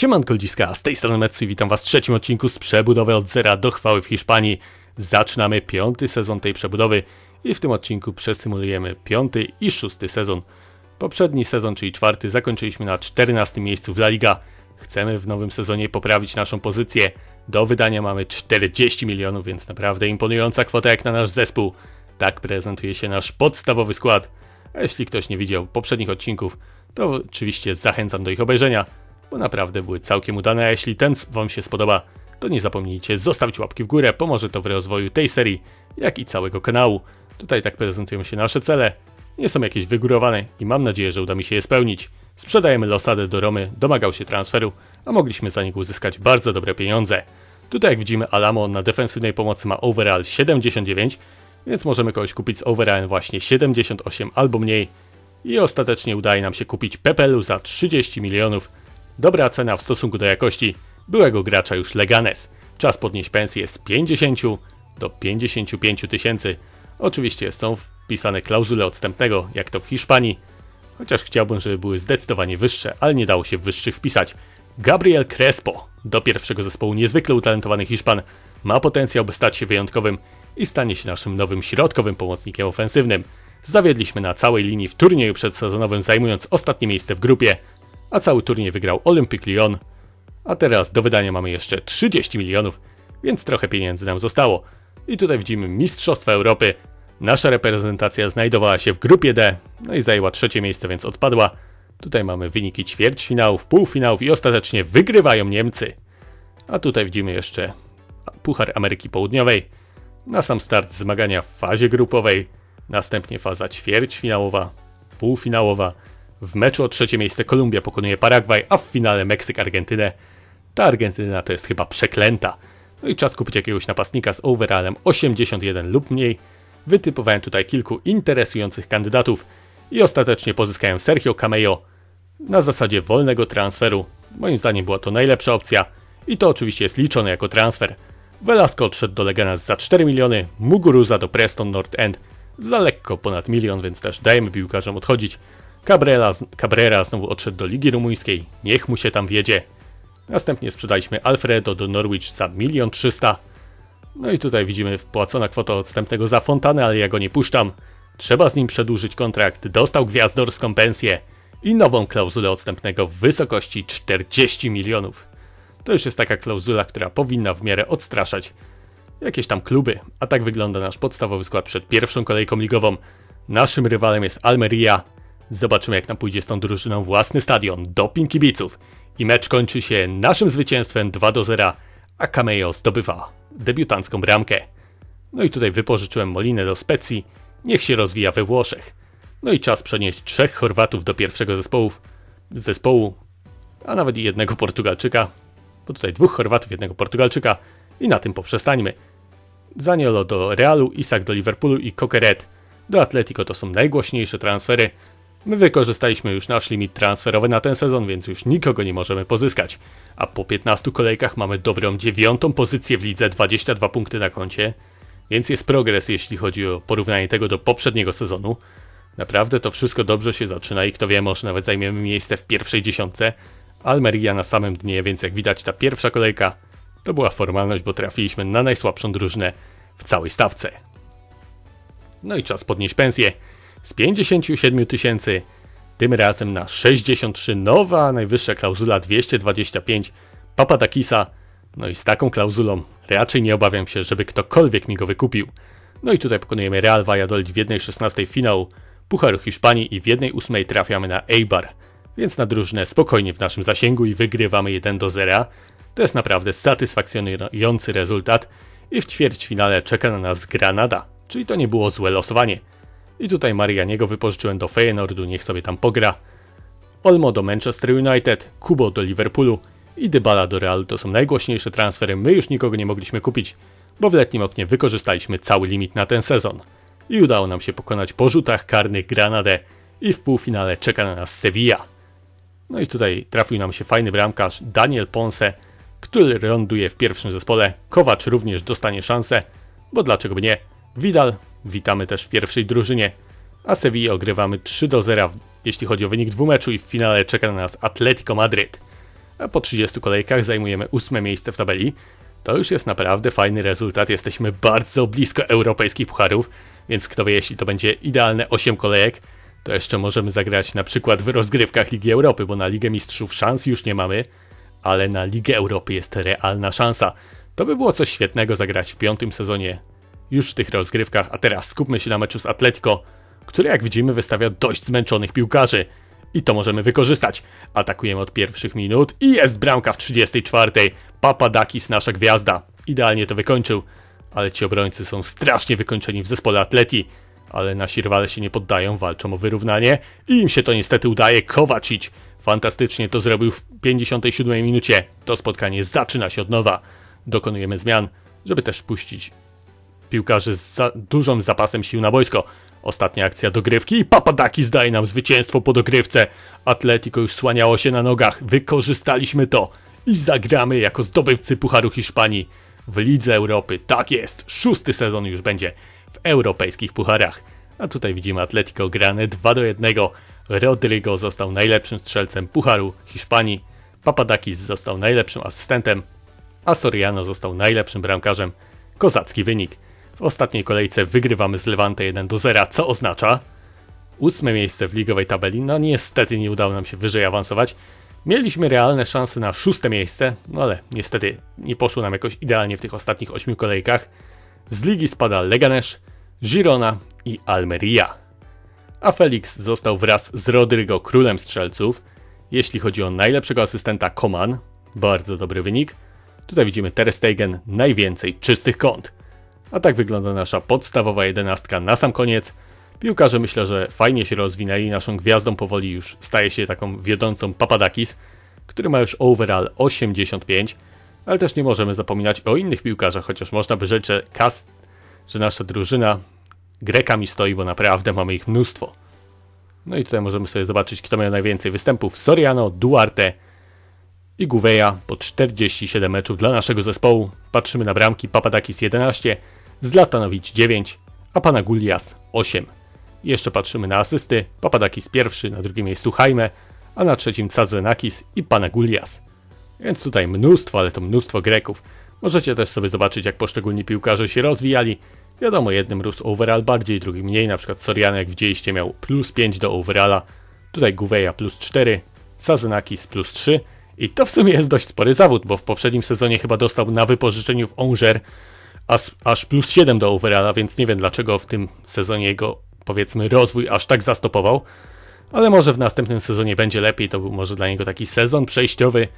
Siemanko ludziska, z tej strony Metsu i witam was w trzecim odcinku z przebudowy od zera do chwały w Hiszpanii. Zaczynamy piąty sezon tej przebudowy i w tym odcinku przesymulujemy piąty i szósty sezon. Poprzedni sezon, czyli czwarty, zakończyliśmy na 14 miejscu w La Liga. Chcemy w nowym sezonie poprawić naszą pozycję. Do wydania mamy 40 milionów, więc naprawdę imponująca kwota jak na nasz zespół. Tak prezentuje się nasz podstawowy skład. A jeśli ktoś nie widział poprzednich odcinków, to oczywiście zachęcam do ich obejrzenia bo naprawdę były całkiem udane, a jeśli ten Wam się spodoba, to nie zapomnijcie zostawić łapki w górę, pomoże to w rozwoju tej serii, jak i całego kanału. Tutaj tak prezentują się nasze cele, nie są jakieś wygórowane i mam nadzieję, że uda mi się je spełnić. Sprzedajemy Losadę do Romy, domagał się transferu, a mogliśmy za niego uzyskać bardzo dobre pieniądze. Tutaj jak widzimy Alamo na defensywnej pomocy ma overall 79, więc możemy kogoś kupić z overallem właśnie 78 albo mniej. I ostatecznie udaje nam się kupić Pepelu za 30 milionów, Dobra cena w stosunku do jakości byłego gracza już Leganes. Czas podnieść pensję z 50 do 55 tysięcy. Oczywiście są wpisane klauzule odstępnego, jak to w Hiszpanii, chociaż chciałbym, żeby były zdecydowanie wyższe, ale nie dało się wyższych wpisać. Gabriel Crespo, do pierwszego zespołu niezwykle utalentowany Hiszpan, ma potencjał, by stać się wyjątkowym i stanie się naszym nowym środkowym pomocnikiem ofensywnym. Zawiedliśmy na całej linii w turnieju przedsezonowym, zajmując ostatnie miejsce w grupie, a cały turniej wygrał Olympic Lyon. A teraz do wydania mamy jeszcze 30 milionów, więc trochę pieniędzy nam zostało. I tutaj widzimy Mistrzostwa Europy. Nasza reprezentacja znajdowała się w grupie D, no i zajęła trzecie miejsce, więc odpadła. Tutaj mamy wyniki ćwierćfinałów, półfinałów i ostatecznie wygrywają Niemcy. A tutaj widzimy jeszcze Puchar Ameryki Południowej. Na sam start zmagania w fazie grupowej, następnie faza ćwierćfinałowa, półfinałowa w meczu o trzecie miejsce Kolumbia pokonuje Paragwaj, a w finale Meksyk Argentynę. Ta Argentyna to jest chyba przeklęta. No i czas kupić jakiegoś napastnika z overallem 81 lub mniej. Wytypowałem tutaj kilku interesujących kandydatów i ostatecznie pozyskałem Sergio Cameo na zasadzie wolnego transferu. Moim zdaniem była to najlepsza opcja i to oczywiście jest liczone jako transfer. Velasco odszedł do Leganas za 4 miliony, Muguruza do Preston North End za lekko ponad milion, więc też dajemy piłkarzom odchodzić. Cabrera, Cabrera znowu odszedł do Ligi Rumuńskiej, niech mu się tam wiedzie. Następnie sprzedaliśmy Alfredo do Norwich za 1 300 No i tutaj widzimy wpłacona kwota odstępnego za Fontanę, ale ja go nie puszczam. Trzeba z nim przedłużyć kontrakt, dostał gwiazdorską pensję i nową klauzulę odstępnego w wysokości 40 milionów. To już jest taka klauzula, która powinna w miarę odstraszać jakieś tam kluby, a tak wygląda nasz podstawowy skład przed pierwszą kolejką ligową. Naszym rywalem jest Almeria, Zobaczymy jak nam pójdzie z tą drużyną własny stadion, doping kibiców. I mecz kończy się naszym zwycięstwem 2 do 0, a Cameo zdobywa debiutancką bramkę. No i tutaj wypożyczyłem Molinę do Specji, niech się rozwija we Włoszech. No i czas przenieść trzech Chorwatów do pierwszego zespołu, zespołu, a nawet i jednego Portugalczyka, bo tutaj dwóch Chorwatów, jednego Portugalczyka i na tym poprzestańmy. Zaniolo do Realu, Isak do Liverpoolu i Coqueret do Atletico to są najgłośniejsze transfery, My wykorzystaliśmy już nasz limit transferowy na ten sezon, więc już nikogo nie możemy pozyskać. A po 15 kolejkach mamy dobrą dziewiątą pozycję w lidze, 22 punkty na koncie, więc jest progres jeśli chodzi o porównanie tego do poprzedniego sezonu. Naprawdę to wszystko dobrze się zaczyna i kto wie, może nawet zajmiemy miejsce w pierwszej dziesiątce. Almeria na samym dnie, więc jak widać ta pierwsza kolejka to była formalność, bo trafiliśmy na najsłabszą drużynę w całej stawce. No i czas podnieść pensję z 57 tysięcy, tym razem na 63 nowa najwyższa klauzula 225 Papadakisa. No i z taką klauzulą raczej nie obawiam się, żeby ktokolwiek mi go wykupił. No i tutaj pokonujemy Real Valladolid w 1.16 finału Pucharu Hiszpanii i w 1.8 trafiamy na Eibar. Więc na drużynę spokojnie w naszym zasięgu i wygrywamy 1 do 0. To jest naprawdę satysfakcjonujący rezultat i w ćwierćfinale czeka na nas Granada, czyli to nie było złe losowanie. I tutaj Marianiego wypożyczyłem do Feyenoordu, niech sobie tam pogra. Olmo do Manchester United, Kubo do Liverpoolu i Dybala do Realu to są najgłośniejsze transfery. My już nikogo nie mogliśmy kupić, bo w letnim oknie wykorzystaliśmy cały limit na ten sezon. I udało nam się pokonać po rzutach karnych Granadę i w półfinale czeka na nas Sevilla. No i tutaj trafił nam się fajny bramkarz Daniel Ponce, który ląduje w pierwszym zespole. Kowacz również dostanie szansę, bo dlaczego by nie? Vidal Witamy też w pierwszej drużynie, a Sevilla ogrywamy 3 do 0, jeśli chodzi o wynik dwumeczu i w finale czeka na nas Atletico Madryt. a po 30 kolejkach zajmujemy ósme miejsce w tabeli. To już jest naprawdę fajny rezultat, jesteśmy bardzo blisko europejskich pucharów, więc kto wie, jeśli to będzie idealne 8 kolejek, to jeszcze możemy zagrać na przykład w rozgrywkach Ligi Europy, bo na Ligę Mistrzów szans już nie mamy, ale na Ligę Europy jest realna szansa. To by było coś świetnego zagrać w piątym sezonie już w tych rozgrywkach, a teraz skupmy się na meczu z Atletico, który jak widzimy wystawia dość zmęczonych piłkarzy. I to możemy wykorzystać. Atakujemy od pierwszych minut i jest bramka w 34. Papadakis, nasza gwiazda. Idealnie to wykończył, ale ci obrońcy są strasznie wykończeni w zespole Atleti. Ale nasi rywale się nie poddają, walczą o wyrównanie i im się to niestety udaje. Kowacic fantastycznie to zrobił w 57 minucie. To spotkanie zaczyna się od nowa. Dokonujemy zmian, żeby też puścić piłkarzy z za dużym zapasem sił na boisko. Ostatnia akcja dogrywki i Papadaki zdaje nam zwycięstwo po dogrywce. Atletico już słaniało się na nogach, wykorzystaliśmy to i zagramy jako zdobywcy Pucharu Hiszpanii w Lidze Europy. Tak jest, szósty sezon już będzie w europejskich pucharach. A tutaj widzimy Atletico grane 2 do 1. Rodrigo został najlepszym strzelcem Pucharu Hiszpanii. Papadakis został najlepszym asystentem, a Soriano został najlepszym bramkarzem. Kozacki wynik. W ostatniej kolejce wygrywamy z Levante 1 do 0, co oznacza ósme miejsce w ligowej tabeli. No niestety nie udało nam się wyżej awansować. Mieliśmy realne szanse na szóste miejsce, no ale niestety nie poszło nam jakoś idealnie w tych ostatnich ośmiu kolejkach. Z ligi spada Leganes, Girona i Almeria. A Felix został wraz z Rodrigo królem strzelców. Jeśli chodzi o najlepszego asystenta Koman, bardzo dobry wynik. Tutaj widzimy Ter Stegen, najwięcej czystych kąt. A tak wygląda nasza podstawowa jedenastka na sam koniec. Piłkarze myślę, że fajnie się rozwinęli. Naszą gwiazdą powoli już staje się taką wiodącą Papadakis, który ma już overall 85. Ale też nie możemy zapominać o innych piłkarzach, chociaż można by rzec, że, kas, że nasza drużyna Grekami stoi, bo naprawdę mamy ich mnóstwo. No i tutaj możemy sobie zobaczyć, kto miał najwięcej występów. Soriano, Duarte i Gouveia po 47 meczów dla naszego zespołu. Patrzymy na bramki, Papadakis 11, Zlatanowicz 9, a Panagulias 8. Jeszcze patrzymy na asysty, Papadakis pierwszy, na drugim miejscu Jaime, a na trzecim Cazenakis i Panagulias. Więc tutaj mnóstwo, ale to mnóstwo Greków. Możecie też sobie zobaczyć, jak poszczególni piłkarze się rozwijali. Wiadomo, jednym rósł overall bardziej, drugim mniej. Na przykład Soriano, jak widzieliście, miał plus 5 do overalla. Tutaj Gouveia plus 4, Cazenakis plus 3. I to w sumie jest dość spory zawód, bo w poprzednim sezonie chyba dostał na wypożyczeniu w Angers aż, aż plus 7 do overalla, więc nie wiem dlaczego w tym sezonie jego powiedzmy rozwój aż tak zastopował. Ale może w następnym sezonie będzie lepiej, to był może dla niego taki sezon przejściowy,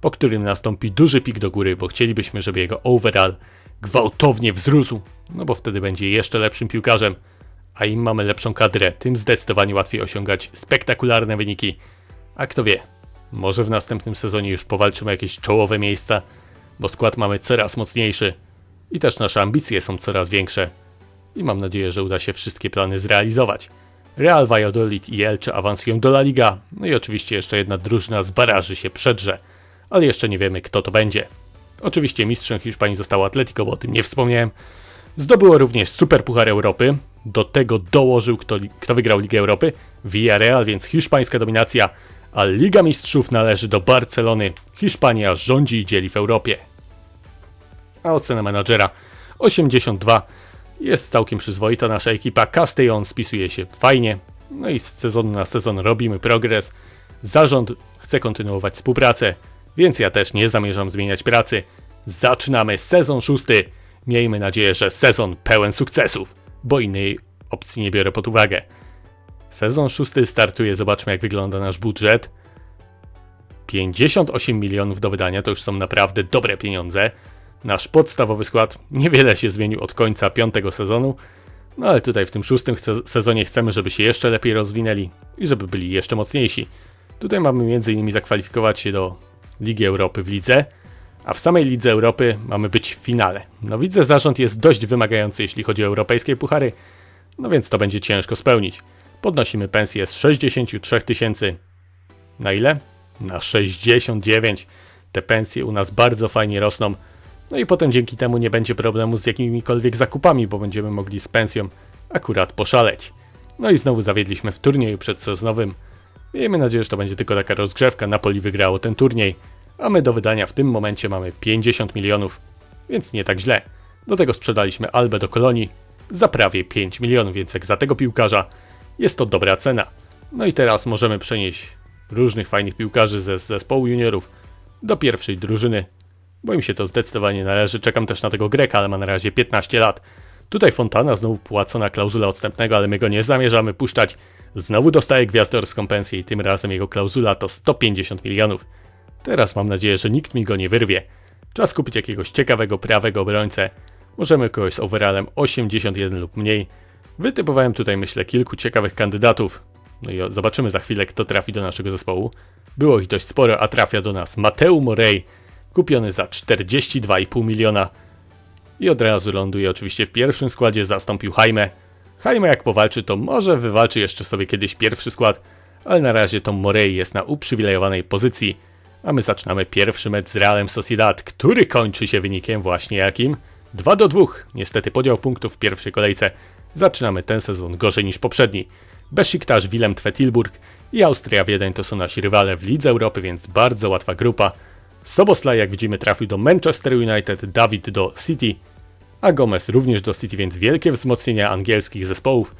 po którym nastąpi duży pik do góry, bo chcielibyśmy, żeby jego overall gwałtownie wzrósł, no bo wtedy będzie jeszcze lepszym piłkarzem, a im mamy lepszą kadrę, tym zdecydowanie łatwiej osiągać spektakularne wyniki. A kto wie, może w następnym sezonie już powalczymy jakieś czołowe miejsca, bo skład mamy coraz mocniejszy i też nasze ambicje są coraz większe. I mam nadzieję, że uda się wszystkie plany zrealizować. Real Valladolid i Elche awansują do La Liga, no i oczywiście jeszcze jedna drużyna z baraży się przedrze, ale jeszcze nie wiemy kto to będzie. Oczywiście mistrzem Hiszpanii zostało Atletico, bo o tym nie wspomniałem. Zdobyło również Super Puchar Europy, do tego dołożył kto, kto wygrał Ligę Europy, Villarreal, więc hiszpańska dominacja, a Liga Mistrzów należy do Barcelony. Hiszpania rządzi i dzieli w Europie. A ocena menadżera 82 jest całkiem przyzwoita. Nasza ekipa Castellon spisuje się fajnie. No i z sezonu na sezon robimy progres. Zarząd chce kontynuować współpracę, więc ja też nie zamierzam zmieniać pracy. Zaczynamy sezon szósty. Miejmy nadzieję, że sezon pełen sukcesów, bo innej opcji nie biorę pod uwagę. Sezon szósty startuje, zobaczmy jak wygląda nasz budżet. 58 milionów do wydania to już są naprawdę dobre pieniądze. Nasz podstawowy skład niewiele się zmienił od końca piątego sezonu, no ale tutaj w tym szóstym sezonie chcemy, żeby się jeszcze lepiej rozwinęli i żeby byli jeszcze mocniejsi. Tutaj mamy m.in. zakwalifikować się do Ligi Europy w lidze, a w samej Lidze Europy mamy być w finale. No widzę, zarząd jest dość wymagający, jeśli chodzi o europejskie puchary, no więc to będzie ciężko spełnić. Podnosimy pensję z 63 tysięcy na ile? Na 69. Te pensje u nas bardzo fajnie rosną. No i potem dzięki temu nie będzie problemu z jakimikolwiek zakupami, bo będziemy mogli z pensją akurat poszaleć. No i znowu zawiedliśmy w turnieju przedsezonowym. Miejmy nadzieję, że to będzie tylko taka rozgrzewka. Napoli wygrało ten turniej, a my do wydania w tym momencie mamy 50 milionów, więc nie tak źle. Do tego sprzedaliśmy Albę do Kolonii za prawie 5 milionów, więc jak za tego piłkarza jest to dobra cena. No i teraz możemy przenieść różnych fajnych piłkarzy ze zespołu juniorów do pierwszej drużyny, bo im się to zdecydowanie należy. Czekam też na tego Greka, ale ma na razie 15 lat. Tutaj Fontana znowu płacona klauzula odstępnego, ale my go nie zamierzamy puszczać. Znowu dostaje gwiazdorską pensję i tym razem jego klauzula to 150 milionów. Teraz mam nadzieję, że nikt mi go nie wyrwie. Czas kupić jakiegoś ciekawego prawego obrońcę. Możemy kogoś z overallem 81 lub mniej. Wytypowałem tutaj myślę kilku ciekawych kandydatów. No i zobaczymy za chwilę kto trafi do naszego zespołu. Było ich dość sporo, a trafia do nas Mateu Morey, kupiony za 42,5 miliona. I od razu ląduje oczywiście w pierwszym składzie, zastąpił Jaime. Jaime jak powalczy, to może wywalczy jeszcze sobie kiedyś pierwszy skład, ale na razie to Morey jest na uprzywilejowanej pozycji. A my zaczynamy pierwszy mecz z Realem Sociedad, który kończy się wynikiem właśnie jakim? 2 do 2. Niestety podział punktów w pierwszej kolejce. Zaczynamy ten sezon gorzej niż poprzedni. Besiktas, Willem Tvetilburg i Austria Wiedeń to są nasi rywale w Lidze Europy, więc bardzo łatwa grupa. Soboslaj, jak widzimy, trafił do Manchester United, Dawid do City, a Gomez również do City, więc wielkie wzmocnienia angielskich zespołów.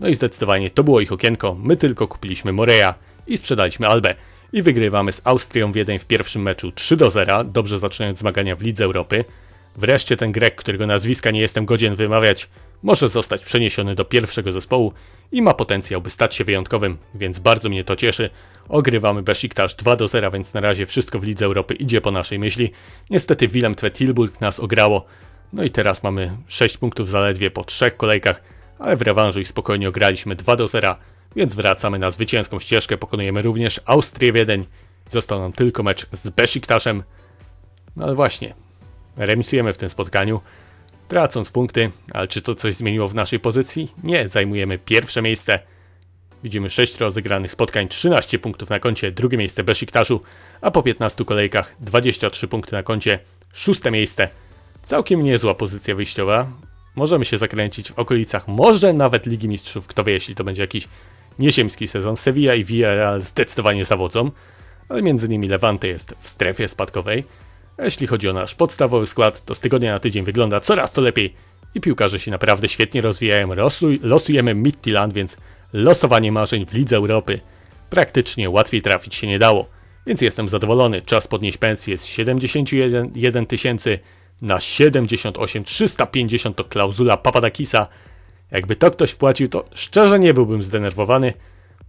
No i zdecydowanie to było ich okienko. My tylko kupiliśmy Moreya i sprzedaliśmy Albę. I wygrywamy z Austrią Wiedeń w pierwszym meczu 3 do 0, dobrze zaczynając zmagania w Lidze Europy. Wreszcie ten Grek, którego nazwiska nie jestem godzien wymawiać, może zostać przeniesiony do pierwszego zespołu i ma potencjał, by stać się wyjątkowym, więc bardzo mnie to cieszy. Ogrywamy Besiktas 2 do 0, więc na razie wszystko w Lidze Europy idzie po naszej myśli. Niestety Willem Tvetilburg nas ograło, no i teraz mamy 6 punktów zaledwie po trzech kolejkach, ale w rewanżu ich spokojnie ograliśmy 2 do 0, więc wracamy na zwycięską ścieżkę, pokonujemy również Austrię Wiedeń. Został nam tylko mecz z Besiktasem. No ale właśnie, remisujemy w tym spotkaniu, tracąc punkty, ale czy to coś zmieniło w naszej pozycji? Nie, zajmujemy pierwsze miejsce. Widzimy 6 rozegranych spotkań, 13 punktów na koncie, drugie miejsce Besiktaszu, a po 15 kolejkach 23 punkty na koncie, szóste miejsce. Całkiem niezła pozycja wyjściowa. Możemy się zakręcić w okolicach, może nawet Ligi Mistrzów, kto wie, jeśli to będzie jakiś nieziemski sezon. Sevilla i Villarreal zdecydowanie zawodzą, ale między nimi Levante jest w strefie spadkowej. A jeśli chodzi o nasz podstawowy skład, to z tygodnia na tydzień wygląda coraz to lepiej i piłkarze się naprawdę świetnie rozwijają. Losuj, losujemy Midtjylland, więc losowanie marzeń w Lidze Europy praktycznie łatwiej trafić się nie dało. Więc jestem zadowolony. Czas podnieść pensję z 71 tysięcy na 78 350 to klauzula Papadakisa. Jakby to ktoś wpłacił, to szczerze nie byłbym zdenerwowany,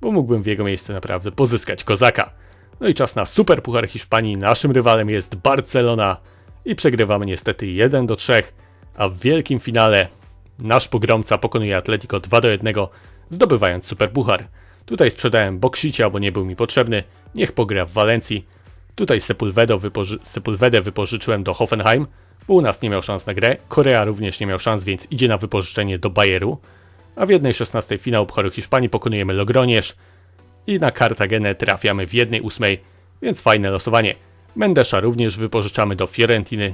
bo mógłbym w jego miejsce naprawdę pozyskać kozaka. No i czas na Super Puchar Hiszpanii. Naszym rywalem jest Barcelona i przegrywamy niestety 1 do 3, a w wielkim finale nasz pogromca pokonuje Atletico 2 do 1, zdobywając Super Puchar. Tutaj sprzedałem Boksicia, bo nie był mi potrzebny, niech pogra w Walencji. Tutaj Sepulvedo wypoży Sepulvedę wypożyczyłem do Hoffenheim, bo u nas nie miał szans na grę. Korea również nie miał szans, więc idzie na wypożyczenie do Bayeru. A w 1.16 finału Pucharu Hiszpanii pokonujemy Logroñez i na Cartagenę trafiamy w 1.8, więc fajne losowanie. Mendesza również wypożyczamy do Fiorentiny.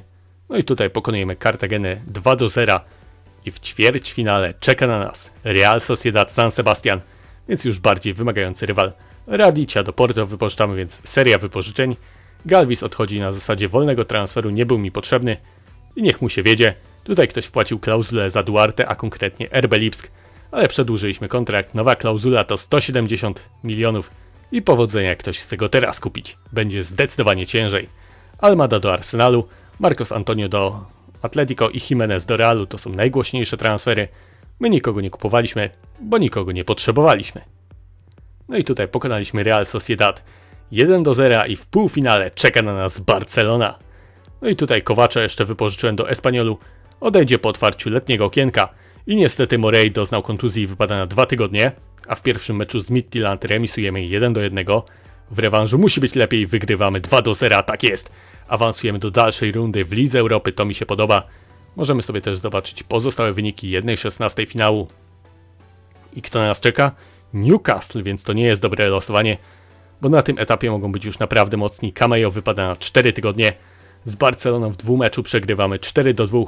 No i tutaj pokonujemy Cartagenę 2 do 0 i w ćwierćfinale czeka na nas Real Sociedad San Sebastian, więc już bardziej wymagający rywal. Radicia do Porto wypożyczamy, więc seria wypożyczeń. Galvis odchodzi na zasadzie wolnego transferu, nie był mi potrzebny i niech mu się wiedzie. Tutaj ktoś wpłacił klauzulę za Duarte, a konkretnie RB Lipsk, ale przedłużyliśmy kontrakt. Nowa klauzula to 170 milionów i powodzenia, jak ktoś chce go teraz kupić. Będzie zdecydowanie ciężej. Almada do Arsenalu, Marcos Antonio do Atletico i Jimenez do Realu to są najgłośniejsze transfery. My nikogo nie kupowaliśmy, bo nikogo nie potrzebowaliśmy. No i tutaj pokonaliśmy Real Sociedad 1 do 0 i w półfinale czeka na nas Barcelona. No i tutaj Kowacza jeszcze wypożyczyłem do Espaniolu, odejdzie po otwarciu letniego okienka i niestety Morey doznał kontuzji i wypada na dwa tygodnie, a w pierwszym meczu z Midtjylland remisujemy 1 do 1. W rewanżu musi być lepiej, wygrywamy 2 do 0, tak jest. Awansujemy do dalszej rundy w Lidze Europy, to mi się podoba. Możemy sobie też zobaczyć pozostałe wyniki 1-16 finału. I kto na nas czeka? Newcastle, więc to nie jest dobre losowanie, bo na tym etapie mogą być już naprawdę mocni. Cameo wypada na 4 tygodnie. Z Barceloną w dwumeczu przegrywamy 4 do 2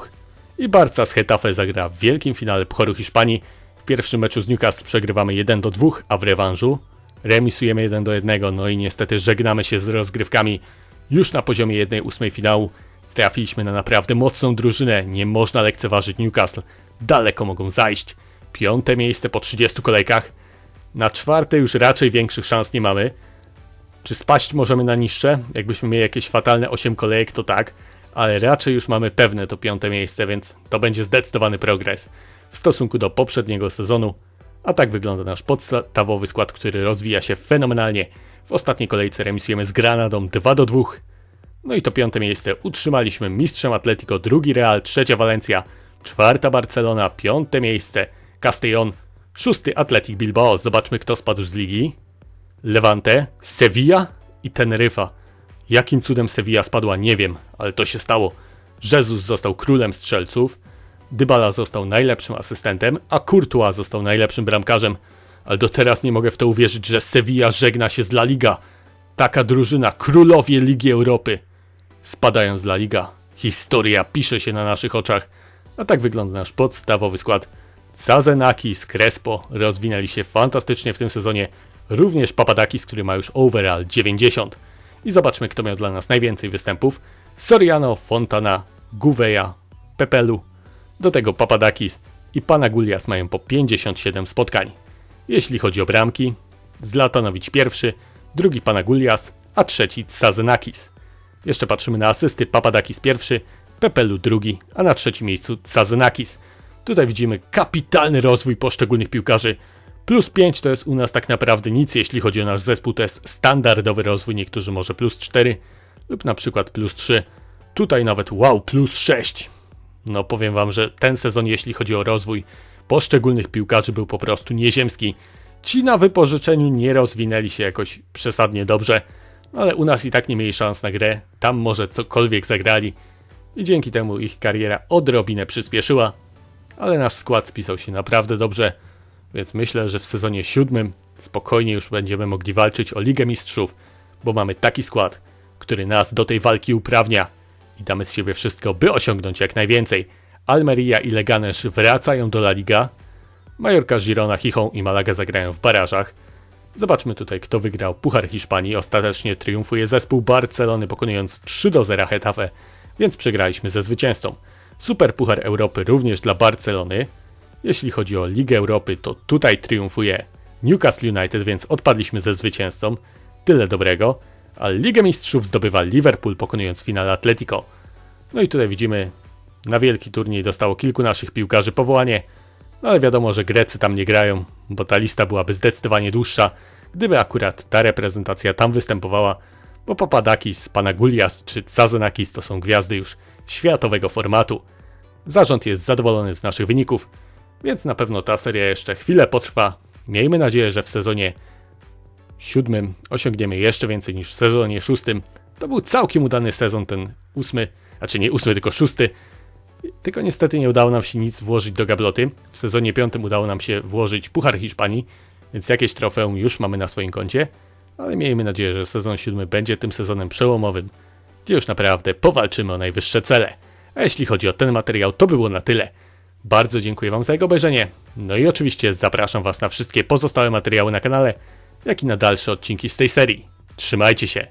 i Barca z Hetafe zagra w wielkim finale Pucharu Hiszpanii. W pierwszym meczu z Newcastle przegrywamy 1 do 2, a w rewanżu remisujemy 1 do 1. No i niestety żegnamy się z rozgrywkami Już na poziomie 1-8 finału trafiliśmy na naprawdę mocną drużynę. Nie można lekceważyć Newcastle. Daleko mogą zajść. Piąte miejsce po 30 kolejkach. Na czwarte już raczej większych szans nie mamy. Czy spaść możemy na niższe? Jakbyśmy mieli jakieś fatalne 8 kolejek, to tak, ale raczej już mamy pewne to piąte miejsce, więc to będzie zdecydowany progres w stosunku do poprzedniego sezonu. A tak wygląda nasz podstawowy skład, który rozwija się fenomenalnie. W ostatniej kolejce remisujemy z Granadą 2 do 2. No i to piąte miejsce utrzymaliśmy mistrzem Atletico, drugi Real, trzecia Valencia, czwarta Barcelona, piąte miejsce Castellón, szósty Atletic Bilbao. Zobaczmy kto spadł z ligi. Levante, Sevilla i Teneryfa. Jakim cudem Sevilla spadła, nie wiem, ale to się stało. Jezus został królem strzelców, Dybala został najlepszym asystentem, a Courtois został najlepszym bramkarzem. Ale do teraz nie mogę w to uwierzyć, że Sevilla żegna się z La Liga. Taka drużyna, królowie Ligi Europy. Spadają z La Liga. Historia pisze się na naszych oczach. A tak wygląda nasz podstawowy skład. Cazenakis, Crespo rozwinęli się fantastycznie w tym sezonie. Również Papadakis, który ma już overall 90. I zobaczmy, kto miał dla nas najwięcej występów. Soriano, Fontana, Gouveia, Pepelu. Do tego Papadakis i Panagulias mają po 57 spotkań. Jeśli chodzi o bramki, Zlatanowicz pierwszy, drugi Panagulias, a trzeci Cazenakis. Jeszcze patrzymy na asysty Papadakis pierwszy, Pepelu drugi, a na trzecim miejscu Cazenakis. Tutaj widzimy kapitalny rozwój poszczególnych piłkarzy. Plus 5 to jest u nas tak naprawdę nic, jeśli chodzi o nasz zespół, to jest standardowy rozwój, niektórzy może plus 4 lub na przykład plus 3. Tutaj nawet wow, plus 6. No powiem wam, że ten sezon, jeśli chodzi o rozwój poszczególnych piłkarzy, był po prostu nieziemski. Ci na wypożyczeniu nie rozwinęli się jakoś przesadnie dobrze, ale u nas i tak nie mieli szans na grę, tam może cokolwiek zagrali. I dzięki temu ich kariera odrobinę przyspieszyła, ale nasz skład spisał się naprawdę dobrze, więc myślę, że w sezonie siódmym spokojnie już będziemy mogli walczyć o Ligę Mistrzów, bo mamy taki skład, który nas do tej walki uprawnia i damy z siebie wszystko, by osiągnąć jak najwięcej. Almeria i Leganes wracają do La Liga, Majorka, Girona, Chichon i Malaga zagrają w barażach. Zobaczmy tutaj, kto wygrał Puchar Hiszpanii. Ostatecznie triumfuje zespół Barcelony, pokonując 3 do 0 Hetafe, więc przegraliśmy ze zwycięzcą. Super Puchar Europy również dla Barcelony. Jeśli chodzi o Ligę Europy, to tutaj triumfuje Newcastle United, więc odpadliśmy ze zwycięzcą. Tyle dobrego. A Ligę Mistrzów zdobywa Liverpool, pokonując finale Atletico. No i tutaj widzimy, na wielki turniej dostało kilku naszych piłkarzy powołanie. No ale wiadomo, że Grecy tam nie grają, bo ta lista byłaby zdecydowanie dłuższa, gdyby akurat ta reprezentacja tam występowała, bo Papadakis, Panagulias czy Cazenakis to są gwiazdy już światowego formatu. Zarząd jest zadowolony z naszych wyników, więc na pewno ta seria jeszcze chwilę potrwa. Miejmy nadzieję, że w sezonie siódmym osiągniemy jeszcze więcej niż w sezonie szóstym. To był całkiem udany sezon, ten ósmy, znaczy nie ósmy, tylko szósty. Tylko niestety nie udało nam się nic włożyć do gabloty. W sezonie piątym udało nam się włożyć Puchar Hiszpanii, więc jakieś trofeum już mamy na swoim koncie. Ale miejmy nadzieję, że sezon siódmy będzie tym sezonem przełomowym, gdzie już naprawdę powalczymy o najwyższe cele. A jeśli chodzi o ten materiał, to było na tyle. Bardzo dziękuję Wam za jego obejrzenie. No i oczywiście zapraszam Was na wszystkie pozostałe materiały na kanale, jak i na dalsze odcinki z tej serii. Trzymajcie się!